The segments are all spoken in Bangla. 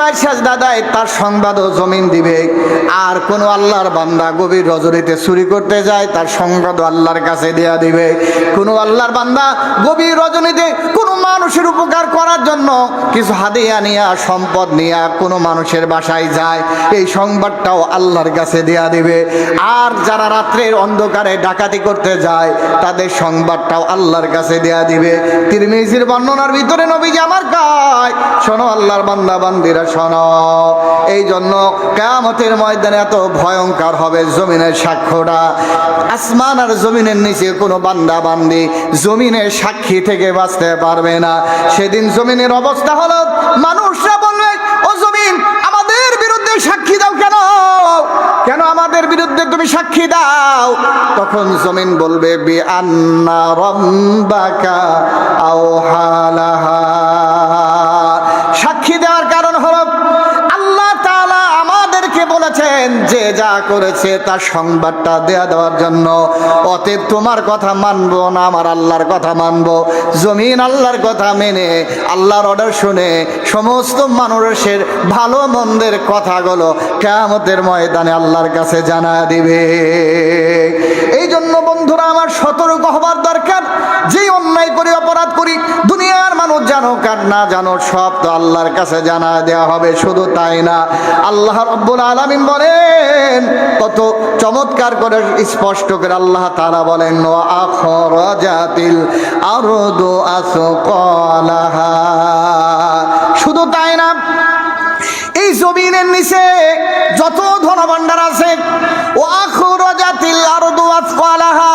বাইর সাজদা তার সংবাদও জমিন দিবে। আর কোন আল্লাহর বান্দা গভীর রজনীতে চুরি করতে যায়, তার সংবাদও আল্লাহর কাছে দেয়া দিবে। কোন আল্লাহর বান্দা গভীর রজনীতে কোনো মানুষের উপকার করার জন্য কিছু হাদিয়া নিয়া, সম্পদ নিয়া কোনো মানুষের বাসায় যায়, এই সংবাদটাও আল্লাহর কাছে দেয়া দিবে। আর যারা রাত্রের অন্ধকারে ডাকাতি করতে যায়, তাদের সংবাদটাও আল্লাহর কাছে দেয়া দিবে। তিরমিজির বর্ণনার ভিতরে নবীজি আমার কায় শোনো আল্লাহর বান্দা বান্দিরা শোনো, এই জন্য কেয়ামতের ময়দানে এত ভয়ঙ্কর হবে জমিনের সাক্ষ্যটা। আসমান আর জমিনের নিচে কোনো বান্দা বান্দি জমিনের সাক্ষী থেকে বাঁচতে পারবে না। সেদিন জমিনের অবস্থা হলো, মানুষরা বলবে, ও জমিন, আমাদের বিরুদ্ধে সাক্ষী দাও কেন? কেন আমাদের বিরুদ্ধে তুমি সাক্ষী দাও? তখন জমিন বলবে বি আন্না রম্বাকা আও হালাহা বলেছেন যে যা করেছে তার সংবাদটা দেয়া দেওয়ার জন্য। অতএব তোমার কথা মানবো না, আমার আল্লাহর কথা মানবো। জমিন আল্লাহর কথা মেনে, আল্লাহর অর্ডার শুনে সমস্ত মানুষের ভালো মন্দের কথাগুলো কেয়ামতের ময়দানে আল্লাহর কাছে জানা দিবে। এই জন্য বন্ধুরা, আমার সতর্ক হবার দরকার। যে অন্যায় করি, অপরাধ করি মানুষ জানো, কার না জানো, সব তো আল্লাহর কাছে জানা দেওয়া হবে, শুধু তাই না। আল্লাহ রব্বুল আলামিন বলেন, কত চমৎকার করে স্পষ্ট করে আল্লাহ তাআলা বলেন আখরাজাতিল শুধু তাই না, এই জমিনের নিচে যত ধন ধনভাণ্ডার আছে ও আখরাজাতিল আরদু আসqalaha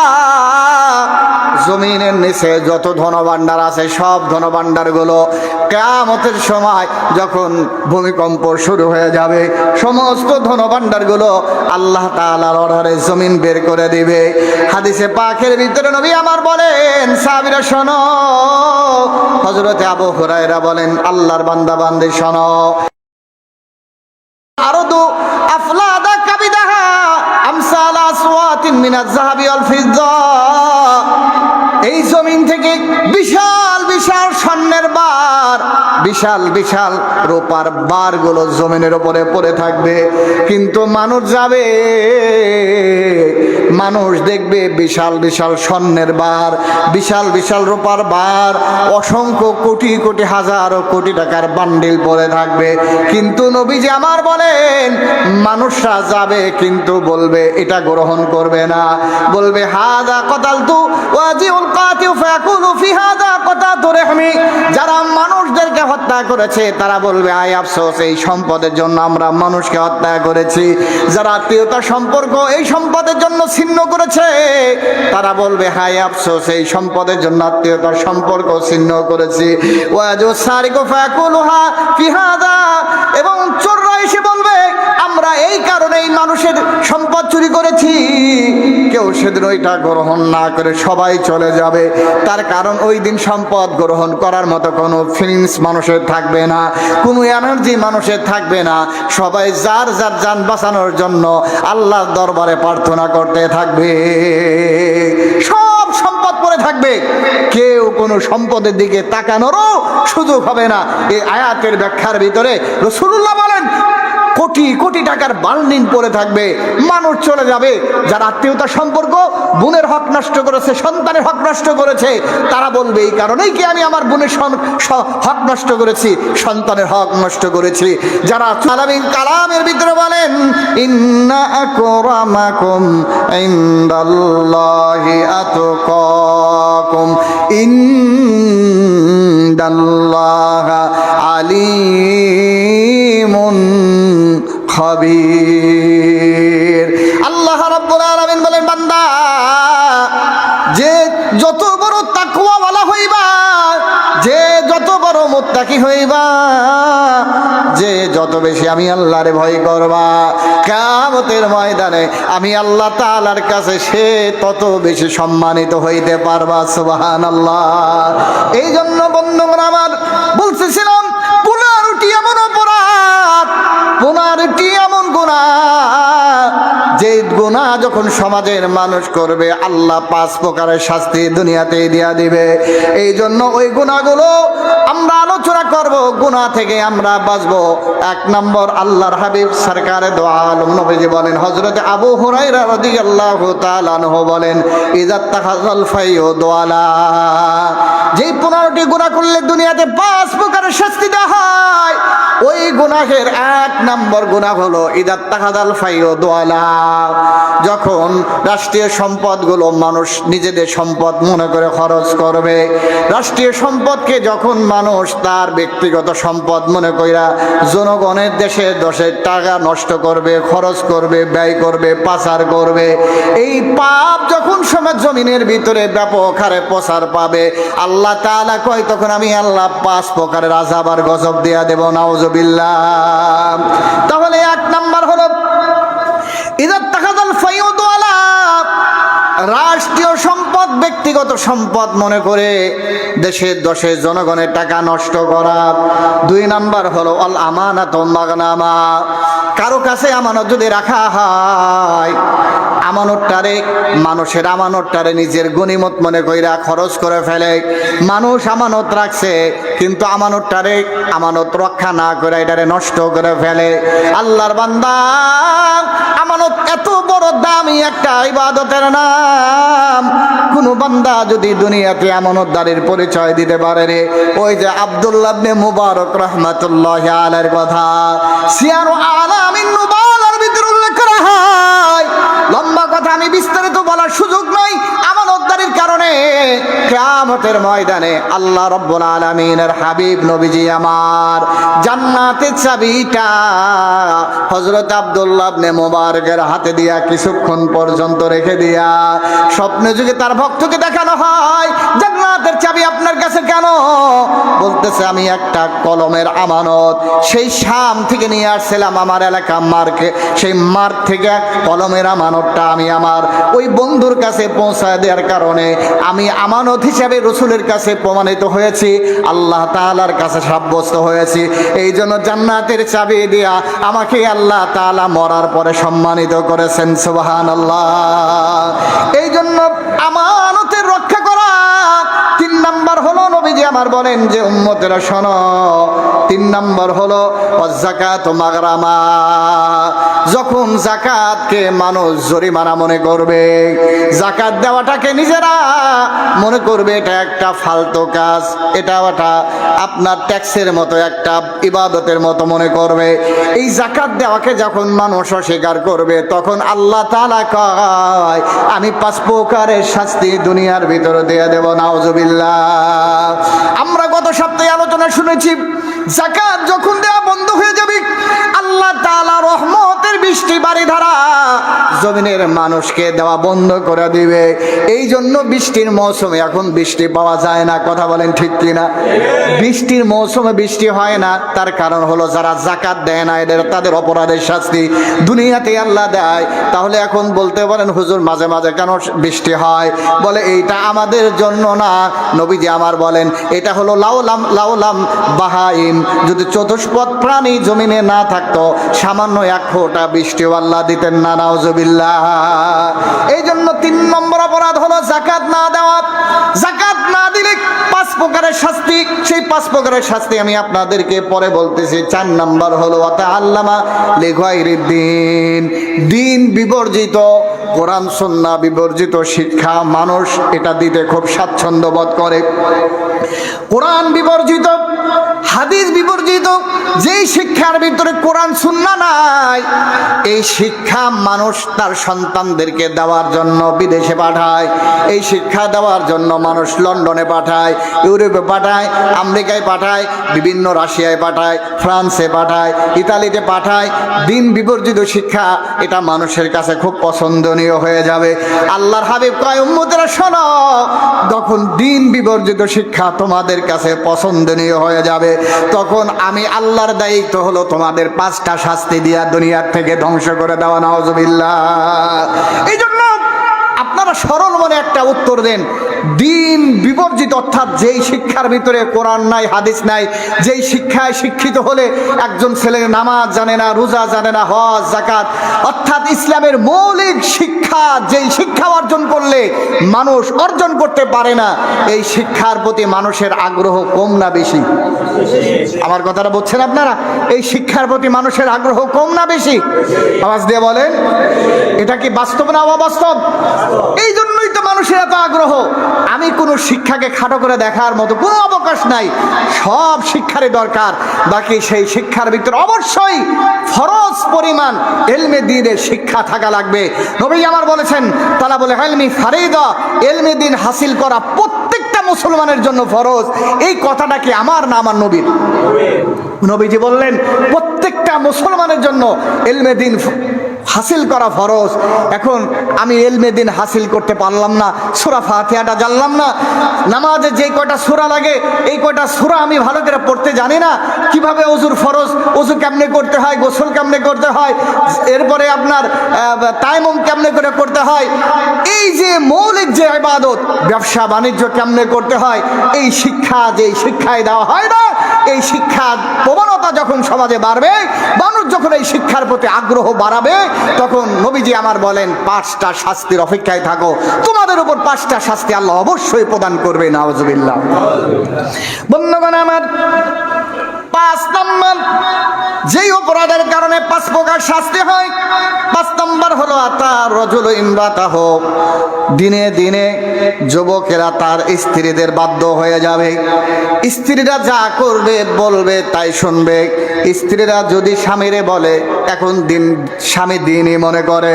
জমিনের নিচে যত ধনভাণ্ডার আছে, সব ধনভাণ্ডারগুলো কেয়ামতের সময় যখন ভূমিকম্প শুরু হয়ে যাবে, সমস্ত ধনভাণ্ডারগুলো আল্লাহ তাআলার অর্ডারে জমিন বের করে দিবে। হাদিসে পাখের ভিতরে নবী আমার বলেন সাবিরা শোনো হজরতে আবু হুরায়রা বলেন, আল্লাহর বান্দা বান্দি শোনো। আরদু আফলাদা কাবিদাহা আমসাল আসওয়াতিন মিনাজ যাহাবি ওয়াল ফিদ্দা বিশাল বিশাল রোপার বারগুলো জমিনের উপরে পড়ে থাকবে। কিন্তু মানুষ যাবে মানুষ দেখবে বিশাল বিশাল স্বর্ণের বার, বিশাল বিশাল রূপার বার, অসংখ্য কোটি কোটি হাজার কোটি টাকার বান্ডিল পড়ে থাকবে। কিন্তু নবীজি আমার বলেন, মানুষরা যাবে কিন্তু বলবে, এটা গ্রহণ করবে না। বলবে, হাদা কতাল তু কাতিউ ফায়াকুলু ফি হাদা যারা মানুষদেরকে হত্যা করেছে, তারা বলবে, আয় আফসোস, এই সম্পদের জন্য আমরা মানুষকে হত্যা করেছি। যারা আত্মীয়তার সম্পর্ক, এই সম্পদের জন্য ছিন্ন করেছে, তারা বলবে, হায় আফসোস, এই সম্পদের জন্য আত্মীয়তার সম্পর্ক ছিন্ন করেছি। ওয়াজু সারিকু ফায়াকুলুহা ফিহাদা, এবং চোররা এসে বলবে আমরা এই কারণে এই মানুষের সম্পদ চুরি করেছি। কেউ সেদিন ওইটা গ্রহণ না করে সবাই চলে যাবে। তার কারণ ওই দিন সম্পদ গ্রহণ করার মতো কোনো ফিলিংস মানুষের থাকবে না, কোনো এনার্জি মানুষের থাকবে না। সবাই যার যার যান বাঁচানোর জন্য আল্লাহর দরবারে প্রার্থনা করতে থাকবে। সব সম্পদ পড়ে থাকবে। কেউ কোনো সম্পদের দিকে তাকানোরও সুযোগ হবে না। এই আয়াতের ব্যাখ্যার ভিতরে রসুল্লাহ বলেন কোটি কোটি টাকার বালনিন পড়ে থাকবে। মানুষ চলে যাবে। যার আত্মীয়তা সম্পর্ক, বোনের হক নষ্ট করেছে, সন্তানের হক নষ্ট করেছে, তারা বলবে, এই কারণেই কি আমি আমার বোনের হক নষ্ট করেছি, সন্তানের হক নষ্ট করেছি? যারা সালামিন কালামের ভিতরে বলেন, ইন্না আকরামাকুম ইনদাল্লাহি আতকাকুম, ইনদাল্লাহ খবীর আল্লাহ রাব্বুল আলামিন বলেন, বান্দা, যে যত বড় তাকওয়াওয়ালা হইবা, যে যত বড় মুত্তাকি হইবা, যে যত বেশি আমি আল্লাহরে ভয় করবা কামতের ময়দানে আমি আল্লাহ তাআলার কাছে সে তত বেশি সম্মানিত হইতে পারবা, সুবহানাল্লাহ। এই জন্য বন্ধুগণ, আমার বলতেছিলাম পুনরুটি এমন গুণা যে গুণা যখন সমাজের মানুষ করবে, আল্লাহ পাঁচ প্রকারের শাস্তি দুনিয়াতে দিয়া দিবে। এই জন্য ওই গুণাগুলো আমরা আলোচনা করব গুণা থেকে আমরা বাঁচবো। এক নম্বর, আল্লাহর হাবিব সরকারে দোয়া আলম নবীজি বলেন হজরত আবু হুরাইরা রাদিয়াল্লাহু তাআলা আনহু বলেন ইজাত তাখাজাল ফাইও দোয়ালা। যেই পনেরোটি গুণা করলে দুনিয়াতে পাঁচ প্রকারের শাস্তি দেওয়া হয়, ওই গুনাহের এক নম্বর গুণা হলো ইদার তাহাদাল ফাইও দোয়ালা যখন রাষ্ট্রীয় সম্পদগুলো মানুষ নিজেদের সম্পদ মনে করে খরচ করবে, রাষ্ট্রীয় সম্পদকে যখন মানুষ তার ব্যক্তিগত সম্পদ মনে কইরা জনগণের দেশের দশের টাকা নষ্ট করবে, খরচ করবে, ব্যয় করবে, পাচার করবে, এই পাপ যখন সমাজ জমিনের ভিতরে ব্যাপক হারে প্রসার পাবে, আল্লাহ তাআলা কয়, তখন আমি আল্লাহ পাঁচ প্রকারের আজাব আর গজব দিয়া দেব, নাউজুবিল্লাহ। তাহলে এক নাম্বার হলো ফাইউদওয়ালা রাষ্ট্রীয় সম্পদ, ব্যক্তিগত সম্পদ মনে করে দেশের দশে জনগণের টাকা নষ্ট করা। দুই নাম্বার হলো অল আমানাত মাগনামা কারও কাছে আমানত যদি রাখা হয় আমানতটারে মানুষের আমানতটারে নিজের গণিমত মনে কইরা খরচ করে ফেলে। মানুষ আমানত রাখছে, কিন্তু আমানতটারে আমানত রক্ষা না করে এটারে নষ্ট করে ফেলে। আল্লাহর বান্দা, আমানত এত বড় দামি একটা ইবাদতের নাম। কোন বান্দা যদি দুনিয়াতে আমানতদারির পরিচয় দিতে পারে রে, ওই যে আব্দুল্লাহ ইবনে মুবারক রহমাতুল্লাহ আলাইহির কথা, সিয়ারু আলামিন নুবালার আমি বিস্তারিত বলার সুযোগ নয় কারণে কিয়ামতের ময়দানে আল্লাহ রব্বুল আলামিনের হাবিব নবীজি আমার জান্নাতের চাবিটা হযরত আব্দুল্লাহ ইবনে মুবারকের হাতে দিয়া কিছুক্ষণ পর্যন্ত রেখে দিয়া স্বপ্নে যুগে তার ভক্তকে দেখানো হয়, জান্নাতের চাবি আপনার কাছে কেন? বলতেছে, আমি একটা কলমের আমানত। সেই শাম থেকে নিয়ে আসছিলাম আমার এলাকা মার্কে। সেই মার্ক থেকে কলমের আমানতটা আমি আমার ওই বন্ধুর কাছে পৌঁছায় দেওয়ার কারণে আমি আমানত হিসাবে রসুলের কাছে প্রমাণিত হয়েছি, আল্লাহ তালার কাছে সাব্যস্ত হয়েছি। এই জন্য জান্নাতের চাবি দিয়া আমাকে আল্লাহ তালা মরার পরে সম্মানিত করেছেন সুবাহান আল্লাহ এই জন্য করা তিন নাম্বার হলো নবীজি আমার বলেন যে, উম্মতেরা, শোনো, তিন নাম্বার হলো জাকাত মাগরামা। যখন জাকাতকে মানুষ জরিমানা মনে করবে, জাকাত দেওয়াটাকে নিজেরা মনে করবে, এটা একটা ফালতু কাজ। এটা ওটা আপনার ট্যাক্সের মতো, একটা ইবাদতের মতো মনে করবে। এই জাকাত দেওয়াকে যখন মানুষ অস্বীকার করবে, তখন আল্লাহ তাআলা কয়, আমি পাঁচ প্রকারের শাস্তি দুনিয়ার ভিতরে দিয়ে দেব, নাউজুবিল্লাহ। আমরা গত সপ্তাহে আলোচনা শুনেছি জাকাত যখন দেওয়া বন্ধ হয়ে যাবে আল্লাহ জমিনের মানুষকে দেওয়া বন্ধ করে দিবে। এই জন্য বৃষ্টির মৌসুমে এখন বৃষ্টি পাওয়া যায় না। কথা বলেন ঠিক কিনা? বৃষ্টির মৌসুমে বৃষ্টি হয় না, তার কারণ হলো যারা জাকাত দেয় না, এদের তাদের অপরাধের শাস্তি দুনিয়াতে আল্লাহ দেয়। তাহলে এখন বলতে পারেন, হুজুর, মাঝে মাঝে কেন বৃষ্টি হয়? বলে, এইটা আমাদের জন্য না। নবীজি আমার বলেন, এটা হলো লাউলাম লাউলাম বাহাইম যদি চতুষ্পদ প্রাণী জমিনে না থাকতো, সামান্য এক ফোঁটা বৃষ্টিও আল্লাহ দিতেন না। এই জন্য তিন নম্বর অপরাধ হলো জাকাত না দেওয়া। প্রকারের শাস্তি, সেই পাঁচ প্রকারের শাস্তি আমি আপনাদেরকে পরে বলতেছি। চার নাম্বার হলো আল্লামা লেখাইর দিন দিন বিবর্জিত, কোরআন, সন্না বিবর্জিত, শিক্ষা, মানুষ এটা দিতে খুব স্বাচ্ছন্দ্য বোধ করে। কোরআন বিবর্জিত, হাদিস বিবর্জিত, যেই শিক্ষার ভিতরে কোরআন, সুন্না নাই, এই শিক্ষা মানুষ তার সন্তানদেরকে দেওয়ার জন্য বিদেশে পাঠায়, এই শিক্ষা দেওয়ার জন্য মানুষ লন্ডনে পাঠায় ইউরোপে পাঠায়, আমেরিকায় পাঠায়, বিভিন্ন রাশিয়ায় পাঠায়, ফ্রান্সে পাঠায়, ইতালিতে পাঠায়। দিন বিবর্জিত শিক্ষা এটা মানুষের কাছে খুব পছন্দনীয় হয়ে যাবে। আল্লাহর হাবিব কয় শোনো যখন দিন বিবর্জিত শিক্ষা তোমাদের কাছে পছন্দনীয় হয়ে যাবে। তখন আমি আল্লাহর দায়িত্ব হলো তোমাদের পাঁচটা শাস্তি দিয়া দুনিয়ার থেকে ধ্বংস করে দেওয়া নওয়াজবিল্লাহ এই জন্য আপনারা সরল মনে একটা উত্তর দেন। দিন বিবর্জিত, অর্থাৎ যেই শিক্ষার ভিতরে কোরআন নাই, হাদিস নাই, যেই শিক্ষায় শিক্ষিত হলে একজন ছেলে নামাজ জানে না, রোজা জানে না, হজ জাকাত অর্থাৎ ইসলামের মৌলিক শিক্ষা, যেই শিক্ষা অর্জন করলে মানুষ অর্জন করতে পারে না, এই শিক্ষার প্রতি মানুষের আগ্রহ কম না বেশি? আমার কথাটা বলছেন আপনারা? এই শিক্ষার প্রতি মানুষের আগ্রহ কম না বেশি? আওয়াজ দিয়ে বলেন, এটা কি বাস্তব না অবাস্তব? এই জন্যই তো মানুষের এত আগ্রহ। আমি কোনো শিক্ষাকে খাটো করে দেখার মতো কোনো অবকাশ নাই। সব শিক্ষারই দরকার। বাকি সেই শিক্ষার ভিতরে অবশ্যই ফরজ পরিমাণ এলমে দিনের শিক্ষা থাকা লাগবে। নবী আমার বলেছেন তারা বলে হেলমি ফারিদা এলমে দিন হাসিল করা প্রত্যেকটা মুসলমানের জন্য ফরজ। এই কথাটা কি আমার না আমার নবীর? নবীজি বললেন প্রত্যেকটা মুসলমানের জন্য এলমে দিন হাসিল করা ফরজ। এখন আমি এলমে দিন হাসিল করতে পারলাম না, সুরা ফাতিহাটা জানলাম না। নামাজে যে কয়টা সুরা লাগে, এই কয়টা সুরা আমি ভালো করে পড়তে জানি না। কীভাবে অজুর ফরজ অজু কেমনে করতে হয়, গোসল কেমনে করতে হয়, এরপরে আপনার তাইমম কেমনে করে করতে হয়, এই যে মৌলিক যে ইবাদত, ব্যবসা বাণিজ্য কেমনে করতে হয়, এই শিক্ষা যে শিক্ষায় দেওয়া হয় না এই শিক্ষার প্রবণতা যখন সমাজে বাড়বে, মানুষ যখন এই শিক্ষার প্রতি আগ্রহ বাড়াবে, তখন নবীজি আমার বলেন, পাঁচটা শাস্তির অপেক্ষায় থাকো। তোমাদের উপর পাঁচটা শাস্তি আল্লাহ অবশ্যই প্রদান করবে নওয়াজবিল্লাহ বন্ধুগণ, আমার পাঁচ নম্বর। যেই অপরাধের কারণে পাঁচ প্রকার শাস্তি হয়, পাঁচ নম্বর হলো তার রজুল ইমরাতা হোক দিনে দিনে যুবকেরা তার স্ত্রীদের বাধ্য হয়ে যাবে। স্ত্রীরা যা করবে, বলবে, তাই শুনবে। স্ত্রীরা যদি স্বামীরে বলে, এখন দিন স্বামী দিনই মনে করে।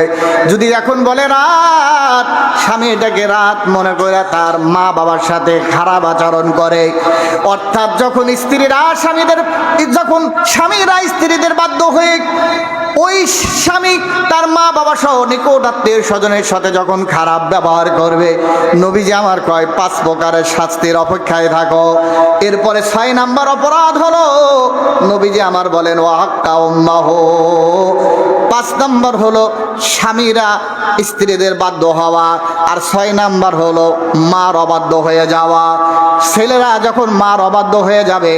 যদি এখন বলে রাত, স্বামী এটাকে রাত মনে করে তার মা বাবার সাথে খারাপ আচরণ করে। অর্থাৎ যখন স্ত্রীরা স্বামীদের যখন স্বামীরা স্ত্রীদের বাধ্য হয়ে ওই স্বামী তার মা বাবা সহ নিকট আত্মীয় স্বজনের সাথে যখন খারাপ ব্যবহার করবে, নবীজি আমার কয়, পাঁচ প্রকারের শাস্তির অপেক্ষায় থাকো। এরপরে ছয় নাম্বার অপরাধ হলো, নবীজি আমার বলেন ওয়াক্কা উম্মাহ। পাঁচ নাম্বার হলো, স্বামীরা স্ত্রীদের বাধ্য হওয়া। আর ছয় নাম্বার হলো, মার অবাধ্য হয়ে যাওয়া। ছেলেরা যখন মার অবাধ্য হয়ে যাবে,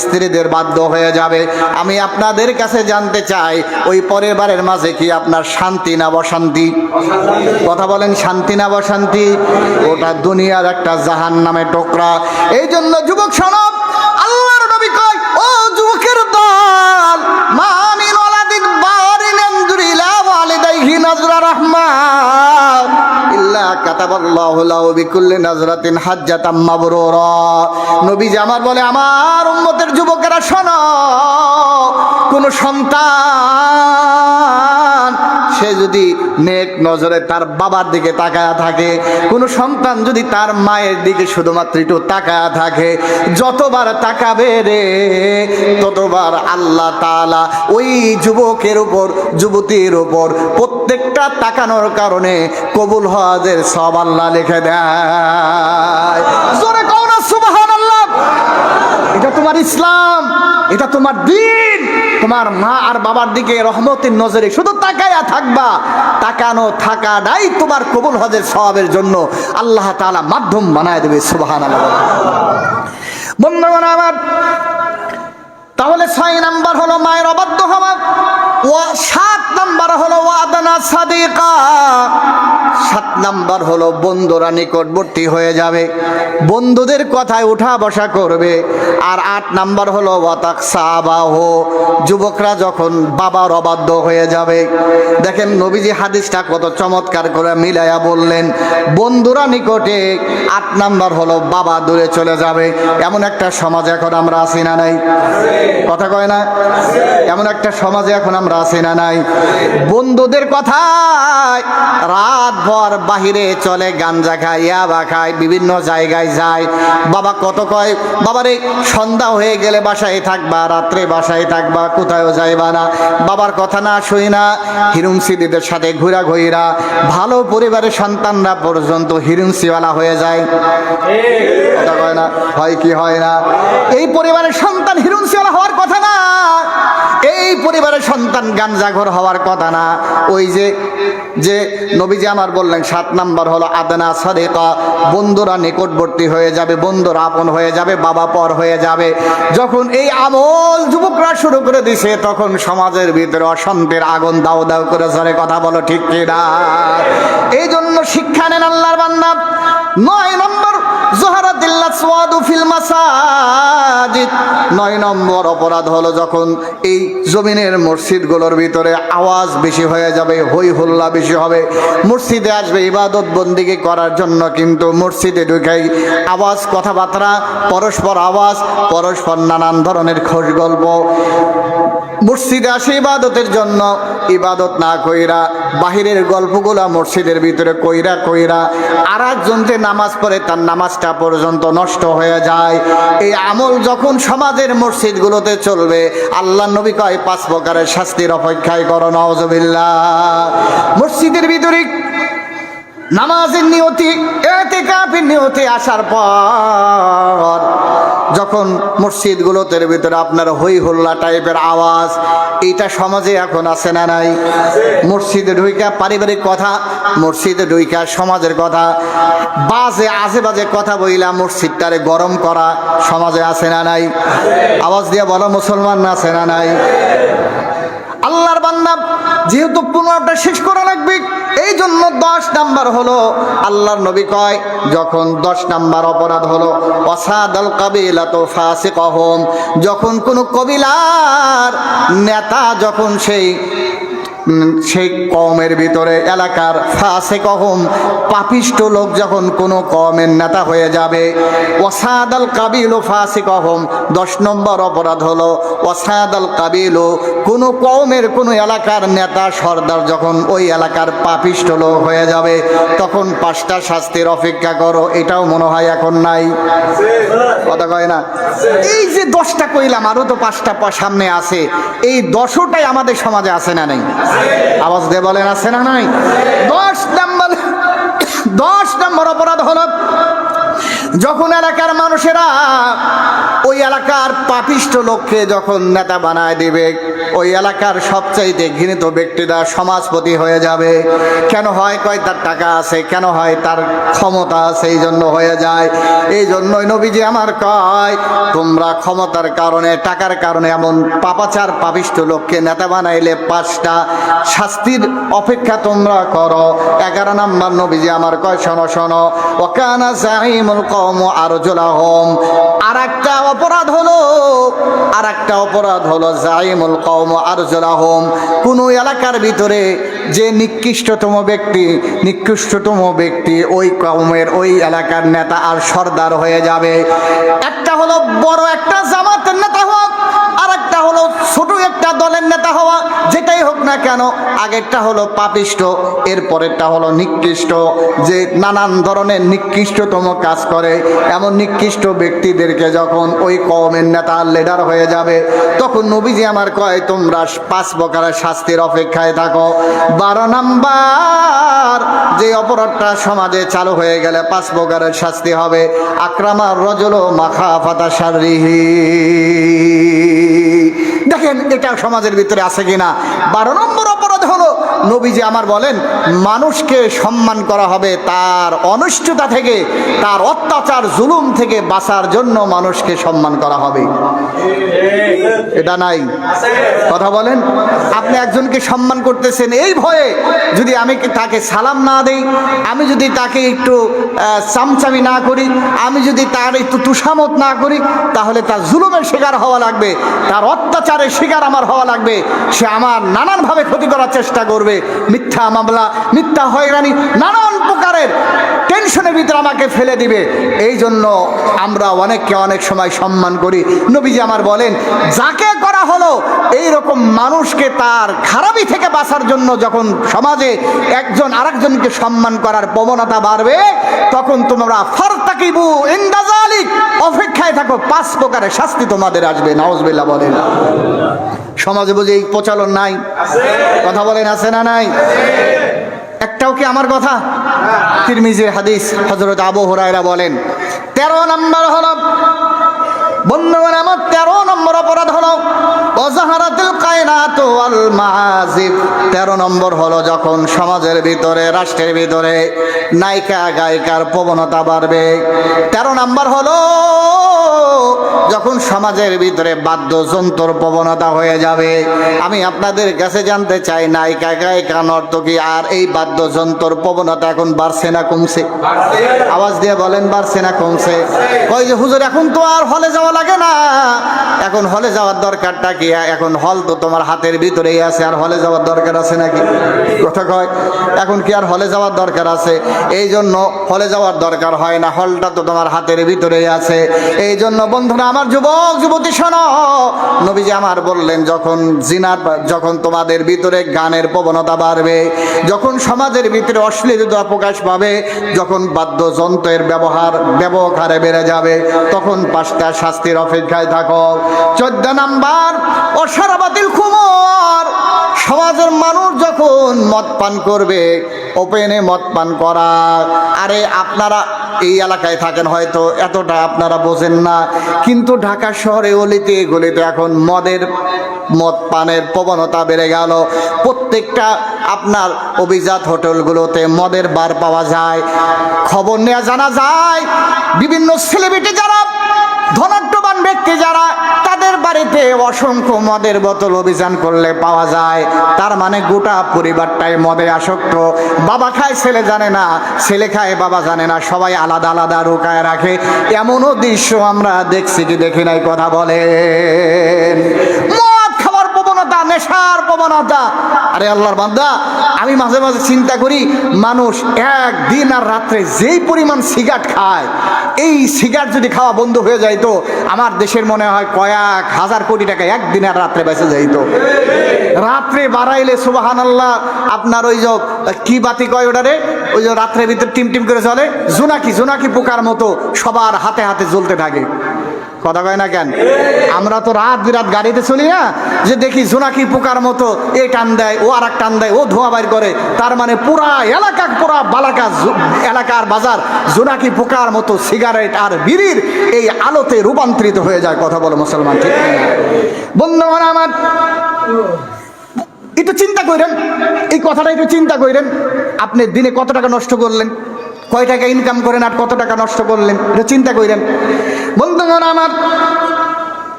স্ত্রীদের বাধ্য হয়ে যাবে। আমি আপনাদের কাছে জানতে চাই, ওই পরিবারের মাঝে কি আপনার শান্তি না বশান্তি কথা বলেন, শান্তি না বসান্তি ওটা দুনিয়ার একটা জাহান নামে টোকরা। এই জন্য যুবক সনব সন্তান, সে যদি নেক নজরে তার বাবার দিকে তাকায়া থাকে, কোন সন্তান যদি তার মায়ের দিকে শুধুমাত্র একটু তাকায়া থাকে, যতবার তাকাবে রে, ততবার আল্লাহ তাআলা ওই যুবকের উপর, যুবতীর উপর প্রত্যেকটা তাকানোর কারণে কবুল হওয়াদের সব আল্লাহ লিখে দেয়। এটা তোমার ইসলাম, এটা তোমার দিন। তোমার মা আর বাবার দিকে রহমতের নজরে শুধু তাকায়া থাকবা, তাকানো থাকাটাই তোমার কবুল হজের সওয়াবের জন্য আল্লাহ তাআলা মাধ্যম বানায় দেবে, সুবহানাল্লাহ। বন্ধুগণ আমার, তাহলে ছয় নাম্বার হলো মায়ের অবাধ্য হওয়া। সাত নাম্বার হলো ওয়াদানা সাদিকা। সাত নাম্বার হলো বন্ধুরা নিকটবর্তী হয়ে যাবে। বন্ধুদের কথায় উঠা বসা করবে। আর আট নাম্বার হলো ওয়াতাক সাবাহ। যুবকরা যখন বাবার অবাধ্য হয়ে যাবে। দেখেন নবীজি হাদিসটা কত চমৎকার করে মিলাইয়া বললেন। বন্ধুরা নিকটে আট নাম্বার হলো বাবা দূরে চলে যাবে। এমন একটা সমাজ এখন আমরা আছি না নাই? কথা কয় না? এমন একটা সমাজে এখন আমরা আছি না নাই? বন্ধুদের কথায় রাত ভর বাহিরে চলে গাঞ্জা খায়, ইয়াবা খায়, বিভিন্ন জায়গায় যায়। বাবা কত কয়, বাবারে, সন্ধ্যা হয়ে গেলে বাসায় থাকবা, রাত্রে বাসায় থাকবা কোথাও যাইবা না। বাবার কথা না শুই না হিরুম সিদিদের সাথে ঘুরা ঘুরা ভালো পরিবারের সন্তানরা পর্যন্ত হিরুম সিওয়ালা হয়ে যায়। কথা কয় না, হয় কি হয় না? এই পরিবারের সন্তান হিরুম সিওয়ালা হওয়ার কথা না। এই পরিবারের সন্তান গাঞ্জাঘর হওয়ার কথা না। ওই যে যে নবীজি আমার বললেন, সাত নাম্বার হলো আদনা সাদেকা। বন্ধুরা নিকটবর্তী হয়ে যাবে, বন্ধুরা আপন হয়ে যাবে, বাবা পর হয়ে যাবে। যখন এই আমল যুবকরা শুরু করে দিছে, তখন সমাজের ভিতরে অশান্তির আগুন দাও দাও করে ধরে কথা বলো ঠিক কিনা? এই জন্য শিক্ষা নেন আল্লাহর বান্দা। নয় নম্বর নয় নম্বর অপরাধ হলো যখন এই জমিনের মসজিদগুলোর ভিতরে আওয়াজ বেশি হয়ে যাবে হই হল্লা বেশি হবে। মসজিদে আসবে, ইবাদত বন্দিকে করার জন্য কিন্তু মসজিদে ঢুকেই আওয়াজ, কথাবার্তা, পরস্পর আওয়াজ, পরস্পর নানান ধরনের খোঁজ গল্প। মসজিদে আসে ইবাদতের জন্য। ইবাদত না কইরা, বাহিরের গল্পগুলা মসজিদের ভিতরে কইরা কইরা আর একজন যে নামাজ পড়ে তার নামাজটা পর্যন্ত নষ্ট হয়ে যায়। এই আমল যখন সমাজের মসজিদগুলোতে চলবে, আল্লাহ নবী কয়, পাঁচ প্রকারের শাস্তির অপেক্ষায় করো নজবিল্লা মসজিদের ভিতরে নামাজের নিয়তি এতে কাপের নিয়তি আসার পর যখন মসজিদগুলোতে ভিতরে আপনার হই হল্লা টাইপের আওয়াজ এইটা সমাজে এখন আছে না নাই? মসজিদে ঢুইকা পারিবারিক কথা, মসজিদে ঢুইকা সমাজের কথা, বাজে, আজে বাজে কথা বইলা মসজিদটারে গরম করা সমাজে আছে না নাই? আওয়াজ দিয়ে বলো, মুসলমান আছে না নাই? আল্লাহর বান্দা যেহেতু পনেরোটা শেষ করা লাগবে এই জন্য দশ নাম্বার হলো, আল্লাহর নবী কয়, যখন দশ নাম্বার অপরাধ হলো অসাদল কবিলা তো ফাঁসে কহম যখন কোনো কবিলার নেতা যখন সেই সেই কমের ভিতরে এলাকার ফাঁসে কহম পাপিষ্ট লোক যখন কোনো কমের নেতা হয়ে যাবে ওসাদ আল কাবিল ও ফাঁসে কহম দশ নম্বর অপরাধ হলো ওসাদ আল কাবিল ও কোনো কমের কোনো এলাকার নেতা সর্দার যখন ওই এলাকার পাপিষ্ট লোক হয়ে যাবে, তখন পাঁচটা শাস্তির অপেক্ষা করো, এটাও মনে হয় এখন নাই। কথা কয় না? এই যে দশটা কইলাম, আরও তো পাঁচটা সামনে আছে, এই দশটাই আমাদের সমাজে আছে না নাই? আওয়াজ দিয়ে বলেন, আছে না নাই? দশ নম্বর দশ নম্বর অপরাধ হল, যখন এলাকার মানুষেরা ওই এলাকার পাপিষ্ট লোককে যখন নেতা বানায় দিবে, ওই এলাকার সবচাইতে ঘৃণিত ব্যক্তিরা সমাজপতি হয়ে যাবে। কেন হয় কয়, তার টাকা আছে, কেন হয় তার ক্ষমতা আছে এই জন্য হয়ে যায়। এই জন্যই নবীজি আমার কয়, তোমরা ক্ষমতার কারণে, টাকার কারণে এমন পাপাচার পাপিষ্ট লোককে নেতা বানাইলে পাঁচটা শাস্তির অপেক্ষা তোমরা করো। এগারো নাম্বার নবীজি আমার কয়, শোনো শোনো ওকানা জাইমুল কওম আরজুলাহুম। আর একটা অপরাধ হলো। আর একটা অপরাধ হলো, জাইমুল কৌম আরজুলাহুম। কোনো এলাকার ভিতরে যে নিকৃষ্টতম ব্যক্তি নিকৃষ্টতম ব্যক্তি ওই কওমের, ওই এলাকার নেতা আর সর্দার হয়ে যাবে। একটা হলো বড় একটা জামাতের নেতা হোক হলো ছোট একটা দলের নেতা হওয়া, যেটাই হোক না কেন, আগেরটা হলো পাপিষ্ট এর পরেরটা হলো নিকৃষ্ট, যে নানান ধরনের নিকৃষ্টতম কাজ করে, এমন নিকৃষ্ট ব্যক্তিদেরকে যখন ওই কমের নেতা লিডার হয়ে যাবে, তখন নবীজি আমার কয়, তোমরা পাঁচ প্রকারের শাস্তির অপেক্ষায় থাকো। বারো নাম্বার, যে অপরাধটা সমাজে চালু হয়ে গেলে পাঁচ প্রকারের শাস্তি হবে। আক্রামার রজল মাখা ফাতা সারিহি দেখেন এটা সমাজের ভিতরে আছে কিনা। বারো নম্বর অপরাধ হলো নবীজি আমার বলেন, মানুষকে সম্মান করা হবে তার অনিষ্টতা থেকে, তার অত্যাচার, জুলুম থেকে বাঁচার জন্য মানুষকে সম্মান করা হবে। এটা নাই। কথা বলেন, আপনি একজনকে সম্মান করতেছেন এই ভয়ে যদি আমি তাকে সালাম না দেই, আমি যদি তাকে একটু চামচামি না করি, আমি যদি তার একটু তুষামত না করি, তাহলে তার জুলুমের শিকার হওয়া লাগবে, তার অত্যাচারের শিকার আমার হওয়া লাগবে, সে আমার নানানভাবে ক্ষতি করার চেষ্টা করবে। মিথ্যা মামলা মিথ্যা হয়রানি নানান প্রকারের টেনশনের ভিতরে আমাকে ফেলে দিবে। এই জন্য আমরা অনেককে অনেক সময় সম্মান করি। নবীজি আমার বলেন, যাকে করা হলো এই রকম মানুষকে তার খারাপি থেকে বাঁচার জন্য যখন সমাজে একজন আরেকজনকে সম্মান করার প্রবণতা বাড়বে, তখন তোমরা ফারতাকিবু ইন্দাজালিক অপেক্ষায় থাকো, পাঁচ প্রকারের শাস্তি তোমাদের আসবে। নওয়াজবিল্লাহ বলেন। সমাজে বুঝে এই প্রচলন নাই? কথা বলেন, আছে না নাই? একটাও কি আমার কথা? তিরমিজির হাদিস হজরত আবু হুরায়রা বলেন, তেরো নম্বর হলো, বন্ধুগণ, আমার তেরো নম্বর অপরাধ হলো তেরো নম্বর হলো, যখন সমাজের ভিতরে, রাষ্ট্রের ভিতরে নায়িকা, গায়িকার প্রবণতা বাড়বে। তেরো নম্বর হলো যখন সমাজের ভিতরে বাদ্যযন্ত্র প্রবণতা হয়ে যাবে, আমি আপনাদের কাছে জানতে চাই, নায়িকা, গায়িকা, নর্তকী, আর এই বাদ্যযন্ত্র প্রবণতা এখন বাড়ছে না কমছে? আওয়াজ দিয়ে বলেন, বাড়ছে না, কমছে। কই যে, হুজুর, এখন তো আর হলে যাওয়া লাগে না। এখন হলে যাওয়ার দরকারটা কি? এখন হল তো তোমার হাতের ভিতরেই আছে, আর হলে যাওয়ার দরকার আছে নাকি? কথা কয়, এখন কি আর হলে যাওয়ার দরকার আছে? এই জন্য হলে যাওয়ার দরকার হয় না, হলটা তো তোমার হাতের ভিতরেই আছে। এই জন্য বন্ধুরা, আমার যুবক, যুবতী, শোনো। নবীজি আমার বললেন, যখন জিনার, যখন তোমাদের ভিতরে গানের প্রবণতা বাড়বে, যখন সমাজের ভিতরে অশ্লীলতা প্রকাশ পাবে, যখন বাদ্যযন্ত্রের ব্যবহার, ব্যবহারে বেড়ে যাবে। তখন পাঁচটা শাস্তির অপেক্ষায় থাকো। চোদ্দ নাম্বার ও সারাবাতিল খুমর সমাজের মানুষ যখন মদ পান করবে ওপেনে মদ পান করা, আরে আপনারা এই এলাকায় থাকেন হয়তো, এতটা আপনারা বোঝেন না। কিন্তু ঢাকা শহরে অলিতে গলিতে এখন মদের, মদ পানের প্রবণতা বেড়ে গেল। প্রত্যেকটা আপনার অভিজাত হোটেলগুলোতে মদের বার পাওয়া যায়। খবর নেওয়া জানা যায়, বিভিন্ন সেলিব্রিটি যারা ধনাঢ্যবান ব্যক্তি যারা, তাদের বাড়িতে অসংখ্য মদের বোতল অভিযান করলে পাওয়া যায়। তার মানে গোটা পরিবারটাই মদে আসক্ত। বাবা খায়, ছেলে জানে না, ছেলে খায়, বাবা জানে না, সবাই আলাদা আলাদা রোকায় রাখে। এমনও দৃশ্য আমরা দেখছি যে দেখি নাই, কথা প্রবণতা নেশার প্রবণতা আরে আল্লাহর বান্দা, আমি মাঝে মাঝে চিন্তা করি, মানুষ এক দিন আর রাত্রে যেই পরিমাণ সিগারেট খায়, এই সিগারেট যদি খাওয়া বন্ধ হয়ে যাইতো আমার দেশের মনে হয় কয়েক হাজার কোটি টাকা একদিন আর রাত্রে বেঁচে যাইতো রাত্রে বাড়াইলে সুবাহান আল্লাহ আপনার ওই যে, কি বাতি কয় ওটারে? ওই যে রাত্রের ভিতর টিম টিম করে চলে, জোনাকি জোনাকি পোকার মতো সবার হাতে হাতে জ্বলতে থাকে। কথা কয় না কেন? আমরা তো রাত বিরাত গাড়িতে চলি না, যে দেখি জোনাকি পোকার মতো এ টান দেয়, ও আর এক টান দেয়, ও ধোঁয়া বাইর করে। তার মানে পুরা এলাকা, পুরা বালাকা এলাকার বাজার জোনাকি পোকার মতো সিগারেট আর বিড়ির এই আলোতে রূপান্তরিত হয়ে যায়, কথা বলে মুসলমান ঠিক? বন্ধুগণ আমার, একটু চিন্তা করেন, এই কথাটা একটু চিন্তা করেন। আপনি দিনে কত টাকা নষ্ট করলেন? কয় টাকা ইনকাম করেন আর কত টাকা নষ্ট করলেন? এটা চিন্তা করেন বন্ধুগণ, আমার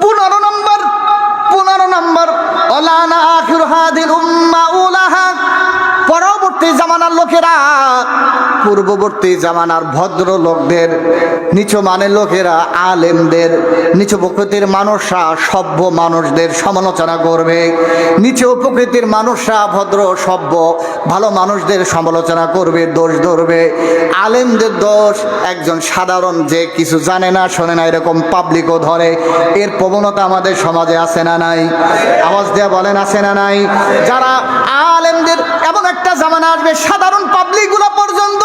পনেরো নম্বর পনেরো নম্বর, অলানা পরবর্তী জামানার লোকেরা পূর্ববর্তী জামানার ভদ্র লোকদের নিচু মানের লোকেরা, আলেমদের, নিচু প্রকৃতির মানুষরা, সভ্য মানুষদের সমালোচনা করবে। নিচু প্রকৃতির মানুষরা ভদ্র, সভ্য, ভালো মানুষদের সমালোচনা করবে, দোষ ধরবে। আলেমদের দোষ একজন সাধারণ যে কিছু জানে না, শোনে না, এরকম পাবলিকও ধরে। এর প্রবণতা আমাদের সমাজে আছে না নাই? আওয়াজ দেওয়া বলেন, আছে না নাই? যারা আলেমদের এমন একটা জামানা আসবে, সাধারণ পাবলিকগুলো পর্যন্ত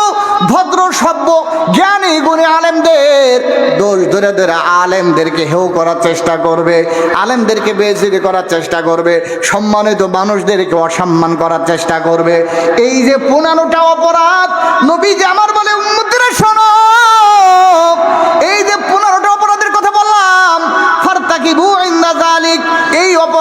ভদ্র, সভ্য, জ্ঞানী, গুণী আলেমদের। দোষ ধরে ধরে আলেমদেরকে হেউ করার চেষ্টা করবে, আলেমদেরকে বেজিরি করার চেষ্টা করবে, সম্মানিত মানুষদেরকে অসম্মান করার চেষ্টা করবে। এই যে পুনানোটা অপরাধ নবী যে আমার বলে উন্মুদ্রে শোনো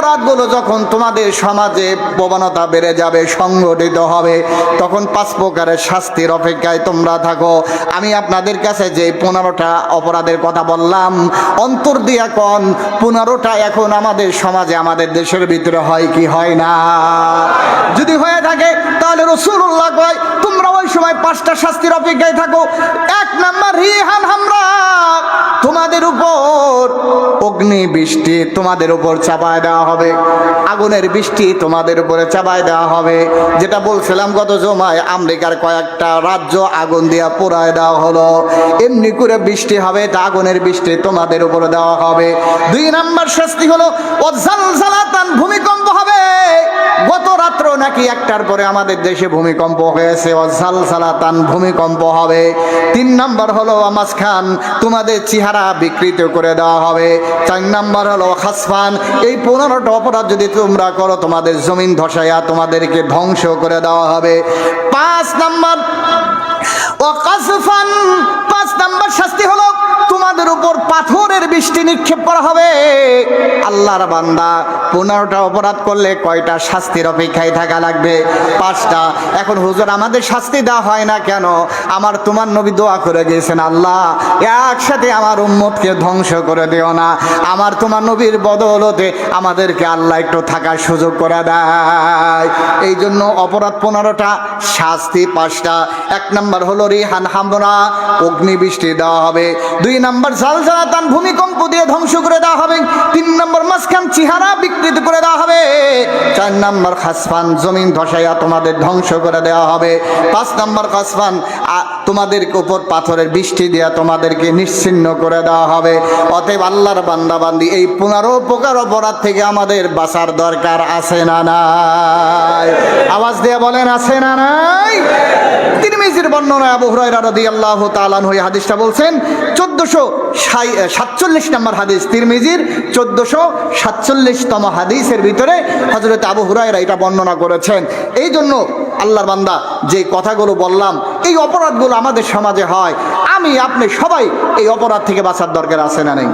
অপরাধগুলো যখন তোমাদের সমাজে প্রবণতা বেড়ে যাবে, সংগঠিত হবে, তখন পাঁচ প্রকারের শাস্তির অপেক্ষায় তোমরা থাকো। আমি আপনাদের কাছে যে পনেরোটা অপরাধের কথা বললাম, অন্তর দিয়া কন পনেরোটা এখন আমাদের সমাজে, আমাদের দেশের ভিতরে হয় কি হয় না? যদি হয়ে থাকে, তাহলে রসুল্লাহ কয়, তোমরা ওই সময় পাঁচটা শাস্তির অপেক্ষায় থাকো। এক নাম্বার, রিহান হামরা। তোমাদের উপর অগ্নি বৃষ্টি তোমাদের উপর চাপায় দেওয়া হবে। আগুনের বৃষ্টি তোমাদের উপরে চাপায় দেওয়া হবে। যেটা বলছিলাম গত জমায়, আমেরিকার কয়েকটা রাজ্য আগুন দিয়া পোড়ায় দেওয়া হলো। এমনি করে বৃষ্টি হবে, তা আগুনের বৃষ্টি তোমাদের উপরে দেওয়া হবে। দুই নাম্বার শাস্তি হলো ভূমিকম্প হবে। গত রাত্র নাকি একটার পরে আমাদের দেশে ভূমিকম্প হয়েছে। ও জালজালাতান ভূমিকম্প হবে। তিন নাম্বার হলো আমাজ খান তোমাদের চেহারা বিকৃত করে দেওয়া হবে। চার নাম্বার হলো খাসফান। এই পনেরোটা অপরাধ যদি তোমরা করো, তোমাদের জমিন ধসাইয়া তোমাদেরকে ধ্বংস করে দেওয়া হবে। পাঁচ নাম্বার ও কাসফান, পাঁচ নাম্বার শাস্তি হলো, তোমাদের উপর পাথরের বৃষ্টি নিক্ষেপ করা হবে। আল্লাহর বান্দা, পনেরোটা অপরাধ করলে কয়টা শাস্তির অপেক্ষায় থাকা লাগবে? পাঁচটা। এখন হুজুর, আমাদের শাস্তি দেওয়া হয় না কেন? আমার, তোমার নবী দোয়া করে গিয়েছেন আল্লাহ, একসাথে আমার উম্মতকে ধ্বংস করে দিও না। আমার, তোমার নবীর বদৌলতে আমাদেরকে আল্লাহ একটু থাকার সুযোগ করে দেয়। এই জন্য অপরাধ পনেরোটা, শাস্তি পাঁচটা। এক নম্বর হলো রিহান হামরা অগ্নি বৃষ্টি দেওয়া হবে। দুই নম্বর জালজালাতান ভূমিকম্প দিয়ে ধ্বংস করে দেওয়া হবে। তিন নম্বর মাঝখান চেহারা বিকৃত করে দেওয়া হবে। চার নম্বর খাসফান জমিন ধসাইয়া তোমাদের ধ্বংস করে দেওয়া হবে। পাঁচ নম্বর খাসফান তোমাদের উপর পাথরের বৃষ্টি দেওয়া তোমাদেরকে নিশ্চিন্ন করে দেওয়া হবে। অতএব আল্লাহর বান্দাবান্দি, এই পনেরো প্রকার অপরাধ থেকে আমাদের বাঁচার দরকার আছে না নাই? আওয়াজ দিয়ে বলেন, আছে না নাই? তিরমিজির বর্ণনা আবু হুরায়রা রাদিয়াল্লাহু তাআলা আনহু এই হাদিসটা বলছেন 1447 নম্বর হাদিস তিরমিজির 1447 তম হাদিসের ভিতরে হযরত আবু হুরায়রা এটা বর্ণনা করেছেন। এই জন্য আল্লাহর বান্দা যে কথাগুলো বললাম, এই অপরাধগুলো আমাদের সমাজে হয়। আমি, আপনি সবাই এই অপরাধ থেকে বাঁচার দরকার আছে না নেই?